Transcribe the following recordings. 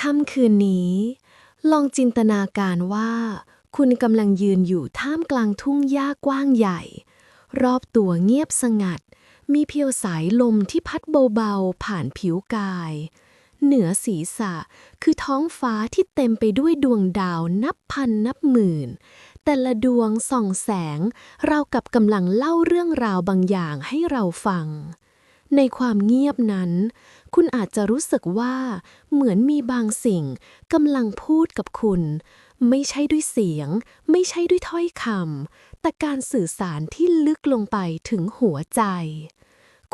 ค่ำคืนนี้ ลองจินตนาการว่า คุณกำลังยืนอยู่ท่ามกลางทุ่งหญ้ากว้างใหญ่ รอบตัวเงียบสงัด มีเพียวสายลมที่พัดเบาๆ ผ่านผิวกาย เหนือศีรษะคือท้องฟ้าที่เต็มไปด้วยดวงดาวนับพันนับหมื่น แต่ละดวงส่องแสง เรากับกำลังเล่าเรื่องราวบางอย่างให้เราฟัง ในความเงียบนั้น คุณอาจจะรู้สึกว่า เหมือนมีบางสิ่งกำลังพูดกับคุณ ไม่ใช่ด้วยเสียง ไม่ใช่ด้วยถ้อยคำแต่การสื่อสารที่ลึกลงไปถึงหัวใจ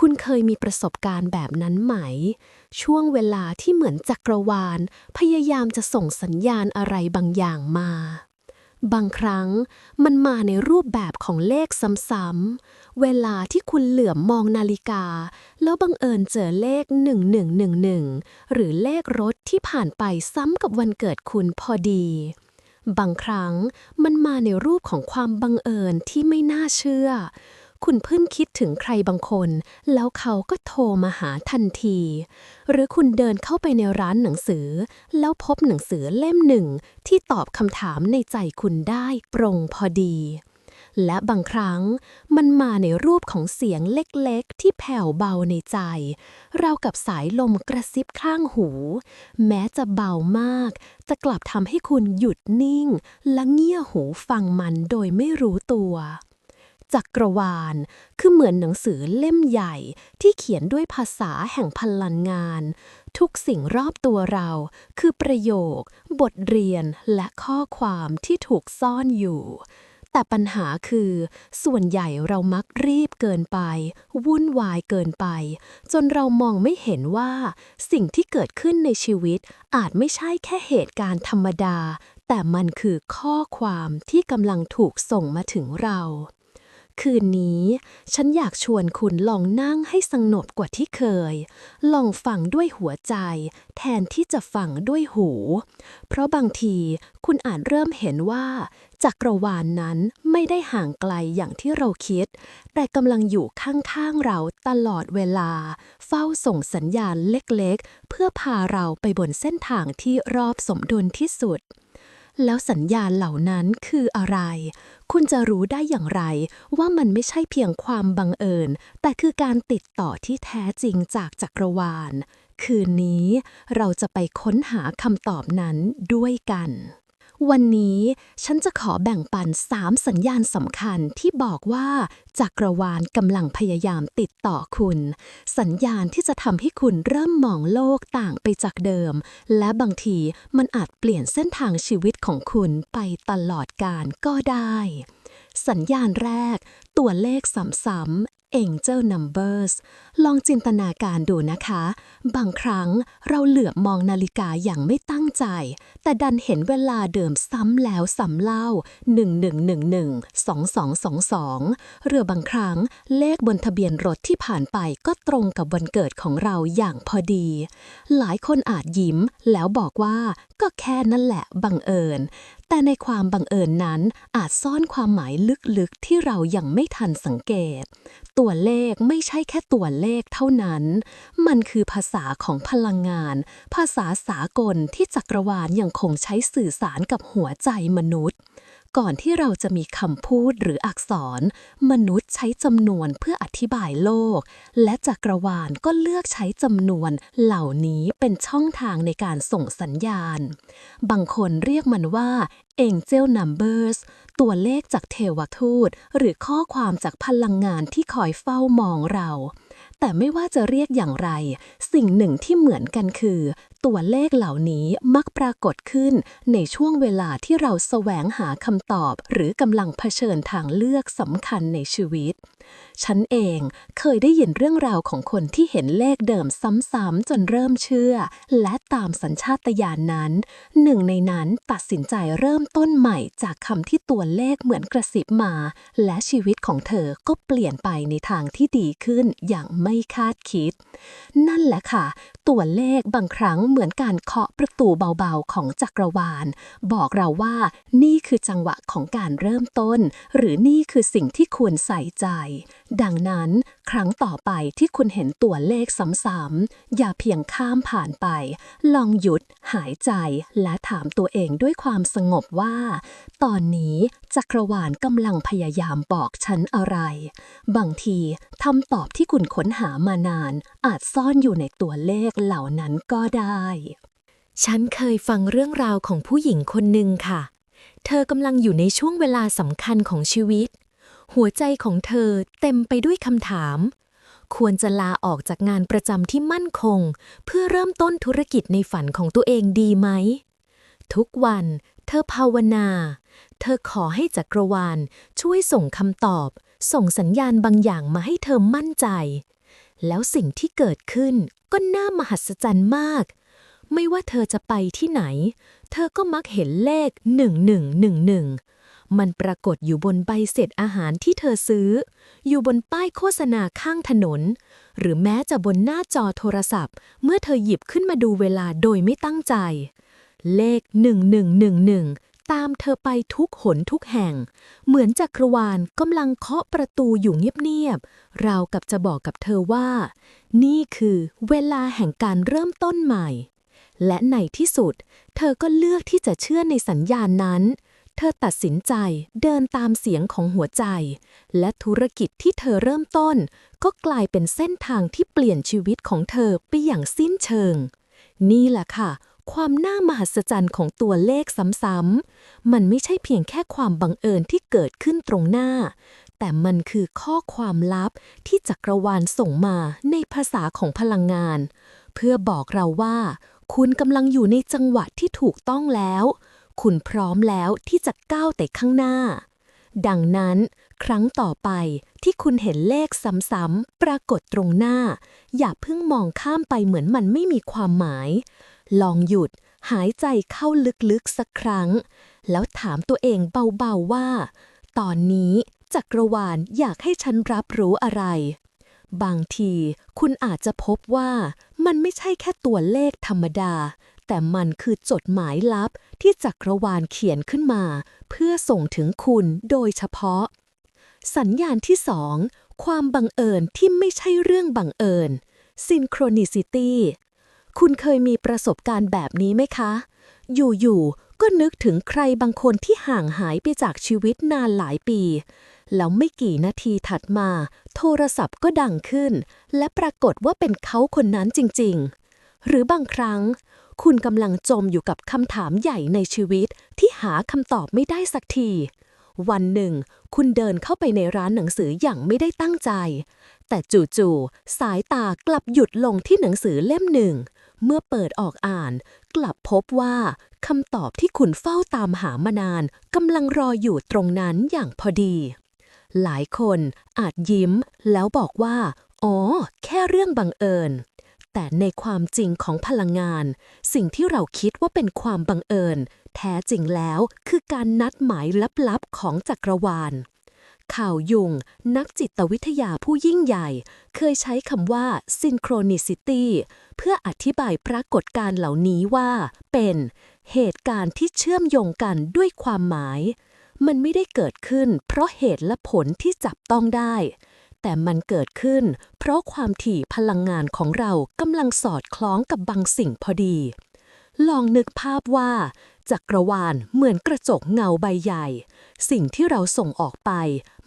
คุณเคยมีประสบการณ์แบบนั้นไหม ช่วงเวลาที่เหมือนจักรวาล พยายามจะส่งสัญญาณอะไรบางอย่างมา บางครั้งมันมาในรูปแบบของเลขซ้ำๆ เวลาที่คุณเหลือมมองนาฬิกา แล้วบังเอิญเจอเลข 1111 หรือเลขรถที่ผ่านไปซ้ำกับวันเกิดคุณพอดี บางครั้งมันมาในรูปของความบังเอิญที่ไม่น่าเชื่อ คุณเพิ่งคิดถึงใครบางคน แล้วเขาก็โทรมาหาทันที หรือคุณเดินเข้าไปในร้านหนังสือ แล้วพบหนังสือเล่มหนึ่ง ที่ตอบคำถามในใจคุณได้ตรงพอดี และบางครั้งมันมาในรูปของเสียงเล็กๆ ที่แผ่วเบาในใจ เรากับสายลมกระซิบข้างหู แม้จะเบามากแต่กลับทำให้คุณหยุดนิ่ง และเงี่ยหูฟังมันโดยไม่รู้ตัว จักรวาล คือเหมือนหนังสือเล่มใหญ่ที่เขียนด้วยภาษาแห่งพลังงาน ทุกสิ่งรอบตัวเรา คือประโยค บทเรียนและข้อความที่ถูกซ่อนอยู่ แต่ปัญหาคือ ส่วนใหญ่เรามักรีบเกินไป วุ่นวายเกินไป จนเรามองไม่เห็นว่า สิ่งที่เกิดขึ้นในชีวิตอาจไม่ใช่แค่เหตุการณ์ธรรมดาแต่มันคือข้อความที่กำลังถูกส่งมาถึงเรา คืนนี้ ฉันอยากชวนคุณลองนั่งให้สงบกว่าที่เคย ลองฟังด้วยหัวใจ แทนที่จะฟังด้วยหู เพราะบางทีคุณอาจเริ่มเห็นว่าจักรวาลนนั้นไม่ได้ห่างไกลอย่างที่เราคิด แต่กำลังอยู่ข้างๆเราตลอดเวลา เฝ้าส่งสัญญาณเล็กๆ เพื่อพาเราไปบนเส้นทางที่รอบสมดุลที่สุด แล้วสัญญาณเหล่านั้นคืออะไร คุณจะรู้ได้อย่างไร ว่ามันไม่ใช่เพียงความบังเอิญ แต่คือการติดต่อที่แท้จริงจากจักรวาล คืนนี้เราจะไปค้นหาคำตอบนั้นด้วยกัน วันนี้ฉันจะขอแบ่งปัน3สัญญาณสำคัญที่บอกว่าจักรวาลกำลังพยายามติดต่อคุณ สัญญาณที่จะทำให้คุณเริ่มมองโลกต่างไปจากเดิม และบางทีมันอาจเปลี่ยนเส้นทางชีวิตของคุณไปตลอดกาลก็ได้ สัญญาณแรก ตัวเลขซ้ำๆ Angel Numbers ลองจินตนาการดูนะคะ บางครั้งเราเหลือบมองนาฬิกาอย่างไม่ตั้งใจ แต่ดันเห็นเวลาเดิมซ้ำแล้วซ้ำเล่า 1111 2222 หรือบางครั้งเลขบนทะเบียนรถที่ผ่านไปก็ตรงกับวันเกิดของเราอย่างพอดี หลายคนอาจยิ้มแล้วบอกว่าก็แค่นั่นแหละบังเอิญ แต่ในความบังเอิญนั้นอาจซ่อนความหมายลึกๆที่เรายังไม่ทันสังเกต ตัวเลขไม่ใช่แค่ตัวเลขเท่านั้น มันคือภาษาของพลังงาน ภาษาสากลที่จักรวาลยังคงใช้สื่อสารกับหัวใจมนุษย์ ก่อนที่เราจะมีคำพูดหรืออักษร มนุษย์ใช้จำนวนเพื่ออธิบายโลก และจักรวาลก็เลือกใช้จำนวนเหล่านี้เป็นช่องทางในการส่งสัญญาณ บางคนเรียกมันว่า Angel Numbers ตัวเลขจากเทวทูต หรือข้อความจากพลังงานที่คอยเฝ้ามองเรา แต่ไม่ว่าจะเรียกอย่างไร สิ่งหนึ่งที่เหมือนกันคือ ตัวเลขเหล่านี้มักปรากฏขึ้นในช่วงเวลาที่เราแสวงหาคำตอบ หรือกำลังเผชิญทางเลือกสำคัญในชีวิต ฉันเองเคยได้ยินเรื่องราวของคนที่เห็นเลขเดิมซ้ำๆจนเริ่มเชื่อ และตามสัญชาตญาณนนั้น หนึ่งในนั้นตัดสินใจเริ่มต้นใหม่จากคำที่ตัวเลขเหมือนกระซิบมา และชีวิตของเธอก็เปลี่ยนไปในทางที่ดีขึ้นอย่างไม่คาดคิด นั่นแหละค่ะ ตัวเลขบางครั้งเหมือนการเคาะประตูเบาๆของจักรวาล บอกเราว่า นี่คือจังหวะของการเริ่มต้น หรือนี่คือสิ่งที่ควรใส่ใจ ดังนั้น ครั้งต่อไปที่คุณเห็นตัวเลขซ้ำๆอย่าเพียงข้ามผ่านไป ลองหยุด หายใจ และถามตัวเองด้วยความสงบว่า ตอนนี้จักรวาลกำลังพยายามบอกฉันอะไร บางทีคำตอบที่คุณค้นหามานาน อาจซ่อนอยู่ในตัวเลขเหล่านั้นก็ได้ ฉันเคยฟังเรื่องราวของผู้หญิงคนหนึ่งค่ะ เธอกำลังอยู่ในช่วงเวลาสำคัญของชีวิต หัวใจของเธอเต็มไปด้วยคำถาม ควรจะลาออกจากงานประจำที่มั่นคง เพื่อเริ่มต้นธุรกิจในฝันของตัวเองดีไหม ทุกวันเธอภาวนา เธอขอให้จักรวาลช่วยส่งคำตอบ ส่งสัญญาณบางอย่างมาให้เธอมั่นใจ แล้วสิ่งที่เกิดขึ้นก็น่ามหัศจรรย์มาก ไม่ว่าเธอจะไปที่ไหน เธอก็มักเห็นเลข 1111 มันปรากฏอยู่บนใบเสร็จอาหารที่เธอซื้อ อยู่บนป้ายโฆษณาข้างถนน หรือแม้จะบนหน้าจอโทรศัพท์ เมื่อเธอหยิบขึ้นมาดูเวลาโดยไม่ตั้งใจ เลข 1111 ตามเธอไปทุกหนทุกแห่ง เหมือนจักรวาลกำลังเคาะประตูอยู่เงียบๆราวกับจะบอกกับเธอว่า นี่คือเวลาแห่งการเริ่มต้นใหม่ และในที่สุด เธอก็เลือกที่จะเชื่อในสัญญาณนั้น เธอตัดสินใจเดินตามเสียงของหัวใจ และธุรกิจที่เธอเริ่มต้น ก็กลายเป็นเส้นทางที่เปลี่ยนชีวิตของเธอไปอย่างสิ้นเชิง นี่แหละค่ะ ความน่ามหัศจรรย์ของตัวเลขซ้ำๆ มันไม่ใช่เพียงแค่ความบังเอิญที่เกิดขึ้นตรงหน้า แต่มันคือข้อความลับที่จักรวาลส่งมาในภาษาของพลังงาน เพื่อบอกเราว่า คุณกำลังอยู่ในจังหวะที่ถูกต้องแล้ว คุณพร้อมแล้วที่จะก้าวแต่ข้างหน้า ดังนั้นครั้งต่อไปที่คุณเห็นเลขซ้ำๆปรากฏตรงหน้า อย่าเพิ่งมองข้ามไปเหมือนมันไม่มีความหมาย ลองหยุดหายใจเข้าลึกๆสักครั้ง แล้วถามตัวเองเบาๆว่า ตอนนี้จักรวาลอยากให้ฉันรับรู้อะไร บางทีคุณอาจจะพบว่ามันไม่ใช่แค่ตัวเลขธรรมดา แต่มันคือจดหมายลับที่จักรวาลเขียนขึ้นมา เพื่อส่งถึงคุณโดยเฉพาะ สัญญาณที่สองความบังเอิญที่ไม่ใช่เรื่องบังเอิญ synchronicity คุณเคยมีประสบการณ์แบบนี้ไหมคะ อยู่ๆ ก็นึกถึงใครบางคนที่ห่างหายไปจากชีวิตนานหลายปี แล้วไม่กี่นาทีถัดมา โทรศัพท์ก็ดังขึ้น และปรากฏว่าเป็นเขาคนนั้นจริง ๆ หรือบางครั้ง คุณกำลังจมอยู่กับคำถามใหญ่ในชีวิตที่หาคำตอบไม่ได้สักที วันหนึ่ง คุณเดินเข้าไปในร้านหนังสืออย่างไม่ได้ตั้งใจ แต่จู่ๆสายตากลับหยุดลงที่หนังสือเล่มหนึ่ง เมื่อเปิดออกอ่าน กลับพบว่าคำตอบที่คุณเฝ้าตามหามานานกำลังรออยู่ตรงนั้นอย่างพอดี หลายคนอาจยิ้มแล้วบอกว่า อ๋อ แค่เรื่องบังเอิญ แต่ในความจริงของพลังงาน สิ่งที่เราคิดว่าเป็นความบังเอิญ แท้จริงแล้วคือการนัดหมายลับๆของจักรวาล ข่าวยุง นักจิตวิทยาผู้ยิ่งใหญ่ เคยใช้คำว่า synchronicity เพื่ออธิบายปรากฏการณ์เหล่านี้ว่า เป็นเหตุการณ์ที่เชื่อมโยงกันด้วยความหมาย มันไม่ได้เกิดขึ้น เพราะเหตุและผลที่จับต้องได้ แต่มันเกิดขึ้น เพราะความถี่พลังงานของเรากำลังสอดคล้องกับบางสิ่งพอดี ลองนึกภาพว่า จักรวาลเหมือนกระจกเงาใบใหญ่ สิ่งที่เราส่งออกไป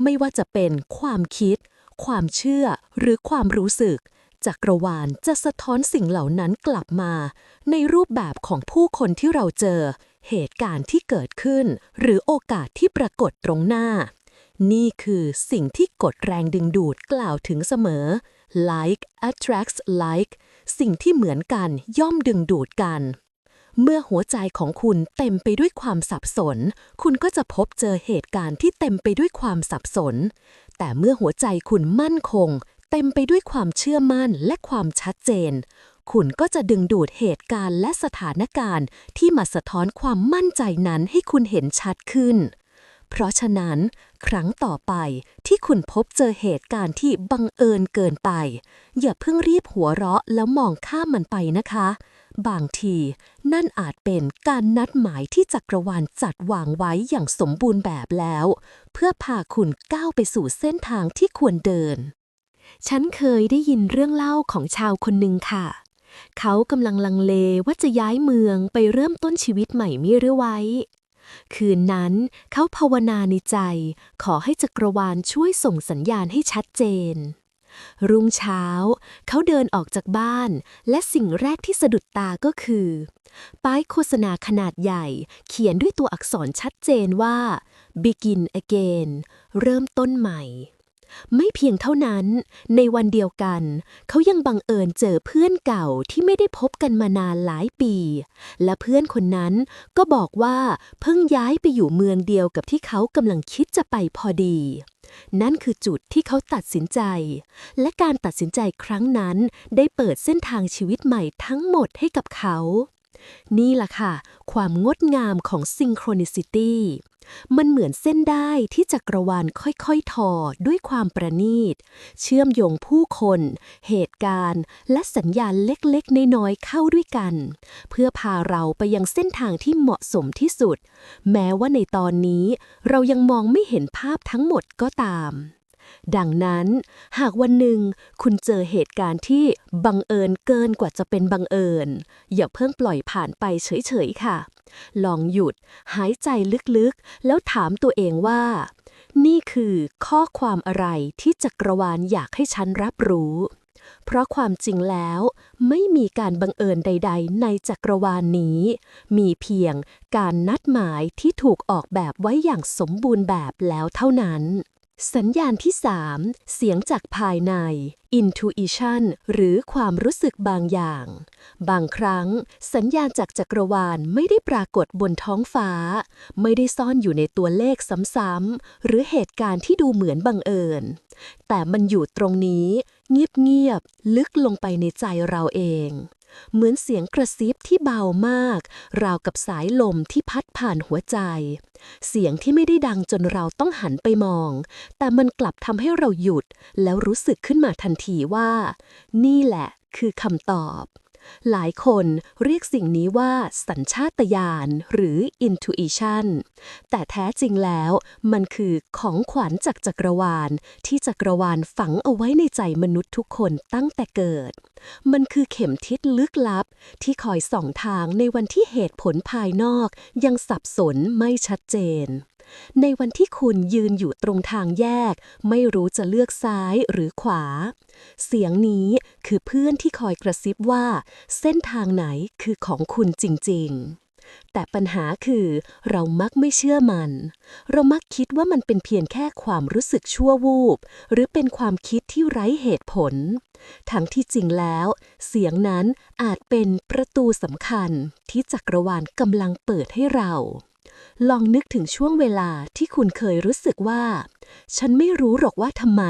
ไม่ว่าจะเป็นความคิด ความเชื่อหรือความรู้สึก จักรวาลจะสะท้อนสิ่งเหล่านั้นกลับมา ในรูปแบบของผู้คนที่เราเจอ เหตุการณ์ที่เกิดขึ้น หรือโอกาสที่ปรากฏตรงหน้า นี่คือสิ่งที่กฎแรงดึงดูดกล่าวถึงเสมอ like attracts like สิ่งที่เหมือนกันย่อมดึงดูดกัน เมื่อหัวใจของคุณเต็มไปด้วยความสับสน คุณก็จะพบเจอเหตุการณ์ที่เต็มไปด้วยความสับสน แต่เมื่อหัวใจคุณมั่นคง เต็มไปด้วยความเชื่อมั่นและความชัดเจน คุณก็จะดึงดูดเหตุการณ์และสถานการณ์ที่มาสะท้อนความมั่นใจนั้นให้คุณเห็นชัดขึ้น เพราะฉะนั้น ครั้งต่อไปที่คุณพบเจอเหตุการณ์ที่บังเอิญเกินไป อย่าเพิ่งรีบหัวเราะแล้วมองข้ามมันไปนะคะ บางที นั่นอาจเป็นการนัดหมายที่จักรวาลจัดวางไว้อย่างสมบูรณ์แบบแล้ว เพื่อพาคุณก้าวไปสู่เส้นทางที่ควรเดิน ฉันเคยได้ยินเรื่องเล่าของชาวคนหนึ่งค่ะเขากำลังลังเลว่าจะย้ายเมืองไปเริ่มต้นชีวิตใหม่มิหรือไว้ คืนนั้นเขาภาวนาในใจ ขอให้จักรวาลช่วยส่งสัญญาณให้ชัดเจน รุ่งเช้า เขาเดินออกจากบ้าน และสิ่งแรกที่สะดุดตาก็คือ ป้ายโฆษณาขนาดใหญ่ เขียนด้วยตัวอักษรชัดเจนว่า begin again เริ่มต้นใหม่ ไม่เพียงเท่านั้น ในวันเดียวกัน เขายังบังเอิญเจอเพื่อนเก่าที่ไม่ได้พบกันมานานหลายปี และเพื่อนคนนั้นก็บอกว่าเพิ่งย้ายไปอยู่เมืองเดียวกับที่เขากำลังคิดจะไปพอดี นั่นคือจุดที่เขาตัดสินใจ และการตัดสินใจครั้งนั้นได้เปิดเส้นทางชีวิตใหม่ทั้งหมดให้กับเขา นี่ล่ะค่ะ ความงดงามของ Synchronicity มันเหมือนเส้นได้ที่จักรวาลค่อยๆ ทอด้วยความประณีต เชื่อมโยงผู้คน เหตุการณ์ และสัญญาณเล็กๆ น้อยๆ เข้าด้วยกัน เพื่อพาเราไปยังเส้นทางที่เหมาะสมที่สุด แม้ว่าในตอนนี้เรายังมองไม่เห็นภาพทั้งหมดก็ตาม ดังนั้น หากวันหนึ่งคุณเจอเหตุการณ์ที่บังเอิญเกินกว่าจะเป็นบังเอิญ อย่าเพิ่งปล่อยผ่านไปเฉยๆค่ะ ลองหยุดหายใจลึกๆ แล้วถามตัวเองว่า นี่คือข้อความอะไรที่จักรวาลอยากให้ฉันรับรู้ เพราะความจริงแล้วไม่มีการบังเอิญใด ๆ ในจักรวาลนี้ มีเพียงการนัดหมายที่ถูกออกแบบไว้อย่างสมบูรณ์แบบแล้วเท่านั้น สัญญาณที่ 3 เสียงจากภายใน intuition หรือความรู้สึกบางอย่าง บางครั้ง สัญญาณจากจักรวาลไม่ได้ปรากฏบนท้องฟ้า ไม่ได้ซ่อนอยู่ในตัวเลขซ้ำๆ หรือเหตุการณ์ที่ดูเหมือนบังเอิญ แต่มันอยู่ตรงนี้ เงียบๆ ลึกลงไปในใจเราเอง เหมือนเสียงกระซิบที่เบามาก ราวกับสายลมที่พัดผ่านหัวใจ เสียงที่ไม่ได้ดังจนเราต้องหันไปมอง แต่มันกลับทำให้เราหยุด แล้วรู้สึกขึ้นมาทันทีว่า นี่แหละคือคำตอบ หลายคนเรียกสิ่งนี้ว่าสัญชาตญาณหรือ intuition แต่แท้จริงแล้วมันคือของขวัญจากจักรวาล ที่จักรวาลฝังเอาไว้ในใจมนุษย์ทุกคนตั้งแต่เกิด มันคือเข็มทิศลึกลับ ที่คอยส่องทางในวันที่เหตุผลภายนอก ยังสับสนไม่ชัดเจน ในวันที่คุณยืนอยู่ตรงทางแยก ไม่รู้จะเลือกซ้ายหรือขวา เสียงนี้คือเพื่อนที่คอยกระซิบว่า เส้นทางไหนคือของคุณจริง ๆแต่ปัญหาคือเรามักไม่เชื่อมัน เรามักคิดว่ามันเป็นเพียงแค่ความรู้สึกชั่ววูบ หรือเป็นความคิดที่ไร้เหตุผล ทั้งที่จริงแล้ว เสียงนั้นอาจเป็นประตูสำคัญที่จักรวาลกำลังเปิดให้เรา ลองนึกถึงช่วงเวลาที่คุณเคยรู้สึกว่า ฉันไม่รู้หรอกว่าทำไม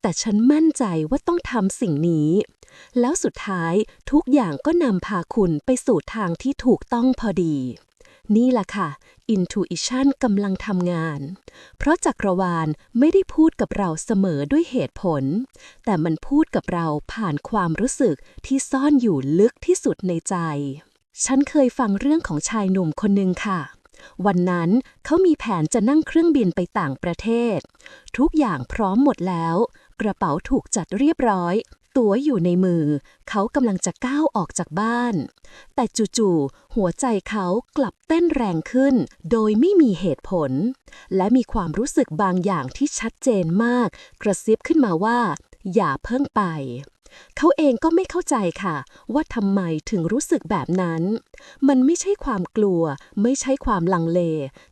แต่ฉันมั่นใจว่าต้องทำสิ่งนี้ แล้วสุดท้ายทุกอย่างก็นำพาคุณไปสู่ทางที่ถูกต้องพอดี นี่แหละค่ะ intuition กำลังทำงาน เพราะจักรวาลไม่ได้พูดกับเราเสมอด้วยเหตุผล แต่มันพูดกับเราผ่านความรู้สึกที่ซ่อนอยู่ลึกที่สุดในใจ ฉันเคยฟังเรื่องของชายหนุ่มคนหนึ่งค่ะ วันนั้นเขามีแผนจะนั่งเครื่องบินไปต่างประเทศ ทุกอย่างพร้อมหมดแล้ว กระเป๋าถูกจัดเรียบร้อย ตั๋วอยู่ในมือ เขากำลังจะก้าวออกจากบ้าน แต่จู่ๆหัวใจเขากลับเต้นแรงขึ้น โดยไม่มีเหตุผล และมีความรู้สึกบางอย่างที่ชัดเจนมาก กระซิบขึ้นมาว่า อย่าเพิ่งไป เขาเองก็ไม่เข้าใจค่ะ ว่าทำไมถึงรู้สึกแบบนั้น มันไม่ใช่ความกลัว ไม่ใช่ความลังเล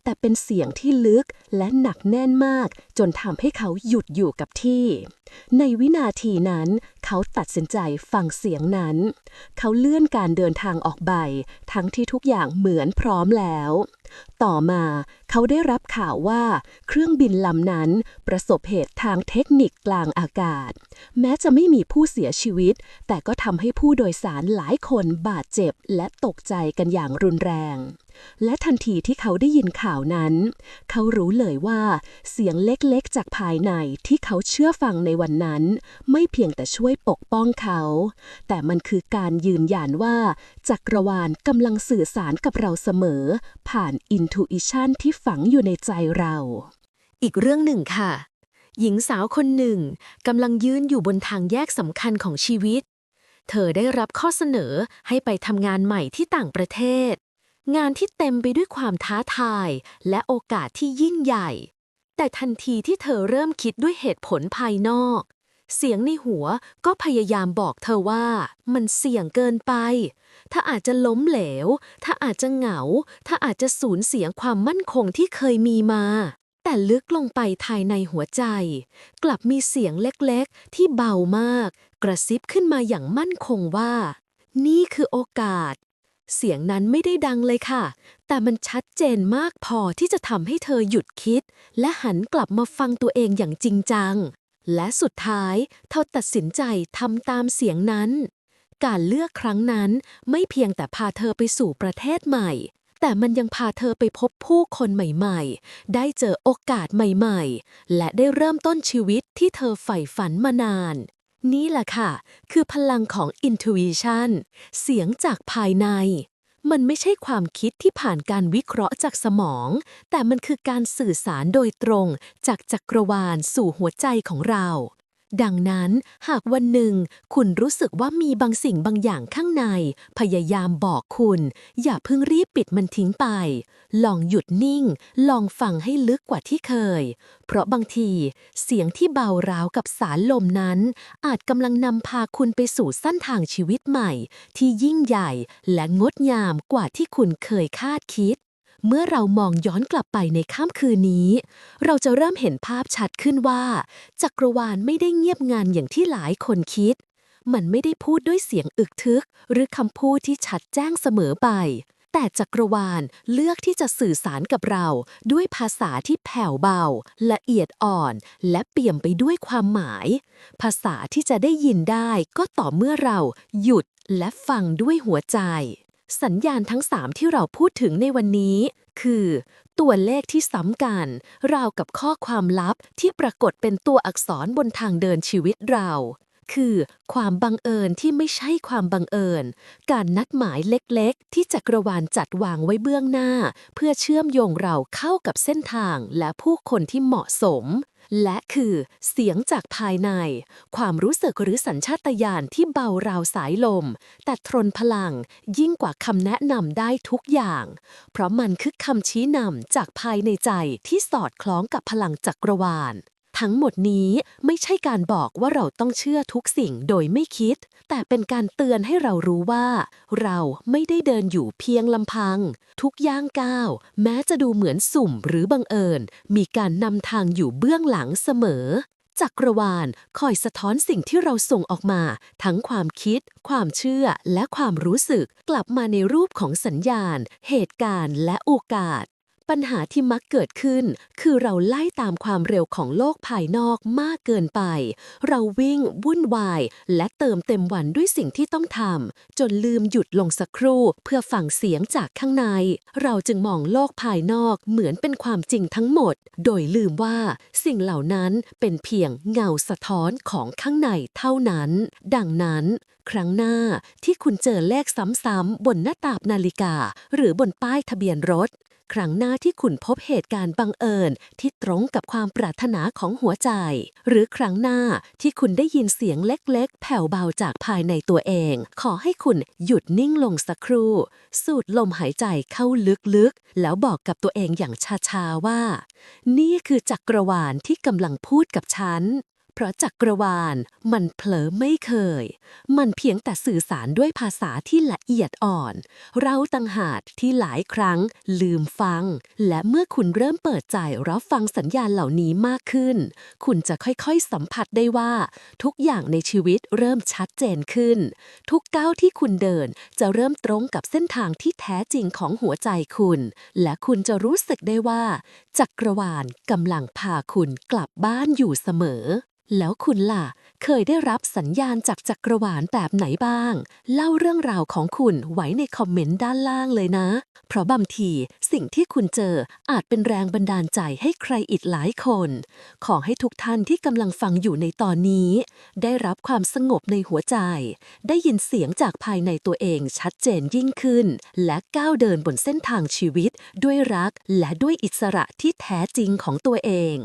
แต่เป็นเสียงที่ลึกและหนักแน่นมาก จนทำให้เขาหยุดอยู่กับที่ ในวินาทีนั้น เขาตัดสินใจฟังเสียงนั้น เขาเลื่อนการเดินทางออกไป ทั้งที่ทุกอย่างเหมือนพร้อมแล้ว ต่อมาเขาได้รับข่าวว่าเครื่องบินลำนั้นประสบเหตุทางเทคนิคกลางอากาศ แม้จะไม่มีผู้เสียชีวิต แต่ก็ทำให้ผู้โดยสารหลายคนบาดเจ็บและตกใจกันอย่างรุนแรง และทันทีที่เขาได้ยินข่าวนั้น เขารู้เลยว่าเสียงเล็กๆ จากภายในที่เขาเชื่อฟังในวันนั้น ไม่เพียงแต่ช่วยปกป้องเขา แต่มันคือการยืนยันว่า จักรวาลกำลังสื่อสารกับเราเสมอ ผ่านอินทูอิชันที่ฝังอยู่ในใจเรา อีกเรื่องหนึ่งค่ะ หญิงสาวคนหนึ่งกำลังยืนอยู่บนทางแยกสำคัญของชีวิต เธอได้รับข้อเสนอให้ไปทำงานใหม่ที่ต่างประเทศ งานที่เต็มไปด้วยความท้าทายและโอกาสที่ยิ่งใหญ่ แต่ทันทีที่เธอเริ่มคิดด้วยเหตุผลภายนอก เสียงในหัวก็พยายามบอกเธอว่ามันเสี่ยงเกินไป ถ้าอาจจะล้มเหลว ถ้าอาจจะเหงา ถ้าอาจจะสูญเสียความมั่นคงที่เคยมีมา แต่ลึกลงไปภายในหัวใจ กลับมีเสียงเล็กๆ ที่เบามาก กระซิบขึ้นมาอย่างมั่นคงว่า นี่คือโอกาส เสียงนั้นไม่ได้ดังเลยค่ะ แต่มันชัดเจนมากพอที่จะทำให้เธอหยุดคิด และหันกลับมาฟังตัวเองอย่างจริงจัง และสุดท้ายเธอตัดสินใจทำตามเสียงนั้น การเลือกครั้งนั้นไม่เพียงแต่พาเธอไปสู่ประเทศใหม่ แต่มันยังพาเธอไปพบผู้คนใหม่ๆ ได้เจอโอกาสใหม่ๆ และได้เริ่มต้นชีวิตที่เธอใฝ่ฝันมานาน นี่แหละค่ะ คือพลังของ intuition เสียงจากภายใน มันไม่ใช่ความคิดที่ผ่านการวิเคราะห์จากสมอง แต่มันคือการสื่อสารโดยตรงจากจักรวาลสู่หัวใจของเรา ดังนั้นหากวันหนึ่ง คุณรู้สึกว่ามีบางสิ่งบางอย่างข้างใน พยายามบอกคุณ อย่าเพิ่งรีบปิดมันทิ้งไป ลองหยุดนิ่ง ลองฟังให้ลึกกว่าที่เคย เพราะบางที เสียงที่เบาราวกับสารลมนั้น อาจกำลังนำพาคุณไปสู่เส้นทางชีวิตใหม่ ที่ยิ่งใหญ่และงดงามกว่าที่คุณเคยคาดคิด เมื่อเรามองย้อนกลับไปในค่ำคืนนี้ เราจะเริ่มเห็นภาพชัดขึ้นว่า จักรวาลไม่ได้เงียบงันอย่างที่หลายคนคิด มันไม่ได้พูดด้วยเสียงอึกทึก หรือคำพูดที่ชัดแจ้งเสมอไป แต่จักรวาลเลือกที่จะสื่อสารกับเราด้วยภาษาที่แผ่วเบา ละเอียดอ่อน และเปี่ยมไปด้วยความหมาย ภาษาที่จะได้ยินได้ก็ต่อเมื่อเราหยุดและฟังด้วยหัวใจ สัญญาณทั้งสามที่เราพูดถึงในวันนี้ คือ ตัวเลขที่ซ้ำกัน ราวกับข้อความลับที่ปรากฏเป็นตัวอักษรบนทางเดินชีวิตเรา คือ ความบังเอิญที่ไม่ใช่ความบังเอิญ การนัดหมายเล็กๆ ที่จักรวาลจัดวางไว้เบื้องหน้า เพื่อเชื่อมโยงเราเข้ากับเส้นทางและผู้คนที่เหมาะสม และคือเสียงจากภายใน ความรู้สึกหรือสัญชาตญาณที่เบาราวสายลม แต่ทนพลังยิ่งกว่าคำแนะนำได้ทุกอย่าง เพราะมันคือคำชี้นำจากภายในใจที่สอดคล้องกับพลังจักรวาล ทั้งหมดนี้ไม่ใช่การบอกว่าเราต้องเชื่อทุกสิ่งโดยไม่คิด แต่เป็นการเตือนให้เรารู้ว่า เราไม่ได้เดินอยู่เพียงลำพัง ทุกย่างก้าว แม้จะดูเหมือนสุ่มหรือบังเอิญ มีการนำทางอยู่เบื้องหลังเสมอจักรวาลคอยสะท้อนสิ่งที่เราส่งออกมา ทั้งความคิด ความเชื่อและความรู้สึก กลับมาในรูปของสัญญาณ เหตุการณ์และโอกาส ปัญหาที่มักเกิดขึ้น คือเราไล่ตามความเร็วของโลกภายนอกมากเกินไป เราวิ่ง วุ่นวาย และเติมเต็มวันด้วยสิ่งที่ต้องทำจนลืมหยุดลงสักครู่เพื่อฟังเสียงจากข้างใน เราจึงมองโลกภายนอกเหมือนเป็นความจริงทั้งหมด โดยลืมว่าสิ่งเหล่านั้นเป็นเพียงเงาสะท้อนของข้างในเท่านั้น ดังนั้น ครั้งหน้าที่คุณเจอเลขซ้ำๆบนหน้าตาบนาฬิกา หรือบนป้ายทะเบียนรถ ครั้งหน้าที่คุณพบเหตุการณ์บังเอิญที่ตรงกับความปรารถนาของหัวใจ หรือครั้งหน้าที่คุณได้ยินเสียงเล็กๆ แผ่วเบาจากภายในตัวเอง ขอให้คุณหยุดนิ่งลงสักครู่ สูดลมหายใจเข้าลึกๆ แล้วบอกกับตัวเองอย่างช้าๆว่า นี่คือจักรวาลที่กำลังพูดกับฉัน เพราะจักรวาลมันเผลอไม่เคย มันเพียงแต่สื่อสารด้วยภาษาที่ละเอียดอ่อน เราตังหากที่หลายครั้งลืมฟัง และเมื่อคุณเริ่มเปิดใจรับฟังสัญญาณเหล่านี้มากขึ้น คุณจะค่อยๆสัมผัสได้ว่า ทุกอย่างในชีวิตเริ่มชัดเจนขึ้น ทุกก้าวที่คุณเดินจะเริ่มตรงกับเส้นทางที่แท้จริงของหัวใจคุณ และคุณจะรู้สึกได้ว่า จักรวาลกำลังพาคุณกลับบ้านอยู่เสมอแล้วคุณล่ะ เคยได้รับสัญญาณจากจักรวาลแบบไหนบ้าง เล่าเรื่องราวของคุณไว้ในคอมเมนต์ด้านล่างเลยนะ เพราะบางทีสิ่งที่คุณเจออาจเป็นแรงบันดาลใจให้ใครอีกหลายคน ขอให้ทุกท่านที่กำลังฟังอยู่ในตอนนี้ ได้รับความสงบในหัวใจ ได้ยินเสียงจากภายในตัวเองชัดเจนยิ่งขึ้น และก้าวเดินบนเส้นทางชีวิต ด้วยรักและด้วยอิสระที่แท้จริงของตัวเอง